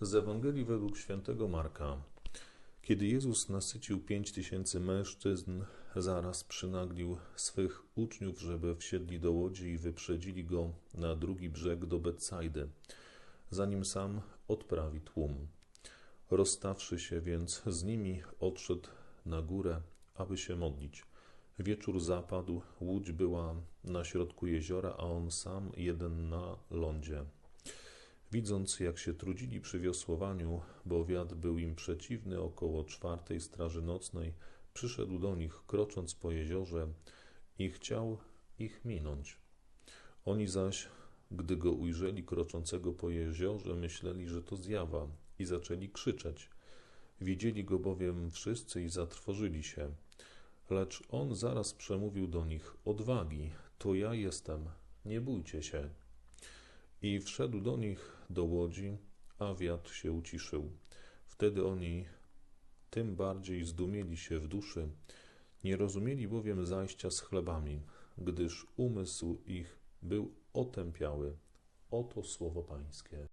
Z Ewangelii według świętego Marka. Kiedy Jezus nasycił pięć tysięcy mężczyzn, zaraz przynaglił swych uczniów, żeby wsiedli do łodzi i wyprzedzili go na drugi brzeg do Betsajdy, zanim sam odprawi tłum. Rozstawszy się więc z nimi, odszedł na górę, aby się modlić. Wieczór zapadł, łódź była na środku jeziora, a on sam jeden na lądzie. Widząc, jak się trudzili przy wiosłowaniu, bo wiatr był im przeciwny, około czwartej straży nocnej, przyszedł do nich, krocząc po jeziorze i chciał ich minąć. Oni zaś, gdy go ujrzeli kroczącego po jeziorze, myśleli, że to zjawa i zaczęli krzyczeć. Widzieli go bowiem wszyscy i zatrwożyli się. Lecz on zaraz przemówił do nich: Odwagi, to ja jestem, nie bójcie się. I wszedł do nich do łodzi, a wiatr się uciszył. Wtedy oni tym bardziej zdumieli się w duszy, nie rozumieli bowiem zajścia z chlebami, gdyż umysł ich był otępiały. Oto słowo Pańskie.